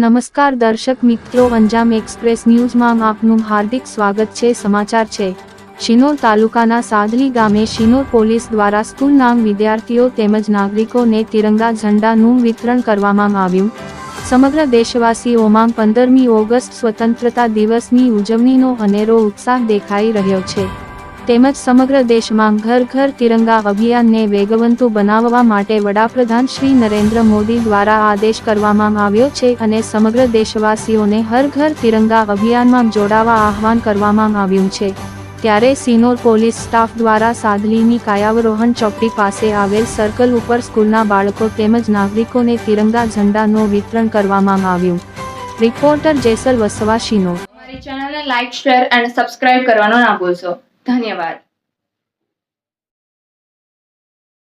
નમસ્કાર દર્શક મિત્રો અંજામ એક્સપ્રેસ ન્યૂઝમાં આપનું હાર્દિક સ્વાગત છે. સમાચાર છે. શિનોર તાલુકાના સાદલી ગામે શિનોર પોલીસ દ્વારા સ્કૂલના વિદ્યાર્થીઓ તેમજ નાગરિકોને તિરંગા ઝંડાનું વિતરણ કરવામાં આવ્યું. સમગ્ર દેશવાસીઓમાં પંદરમી ઓગસ્ટ સ્વતંત્રતા દિવસની ઉજવણીનો અનેરો ઉત્સાહ દેખાઈ રહ્યો છે. તેમજ સમગ્ર દેશમાં ઘર ઘર તિરંગા અભિયાનને વેગવંતુ બનાવવા માટે વડાપ્રધાન શ્રી નરેન્દ્ર મોદી દ્વારા આદેશ કરવામાં આવ્યો છે અને સમગ્ર દેશવાસીઓને હર ઘર તિરંગા અભિયાનમાં જોડાવા આહવાન કરવામાં આવ્યું છે. ત્યારે સિનોર પોલીસ સ્ટાફ દ્વારા સાદલીની કાયાવરોહણ ચોકડી પાસે આવેલ સર્કલ ઉપર સ્કૂલના બાળકો તેમજ નાગરિકોને તિરંગા ઝંડાનું વિતરણ કરવામાં આવ્યું. રિપોર્ટર જેસલ વસવા શિનોર ચેનલને લાઇક શેર અને સબસ્ક્રાઇબ કરવાનો ના ભૂલશો. ધન્યવાદ.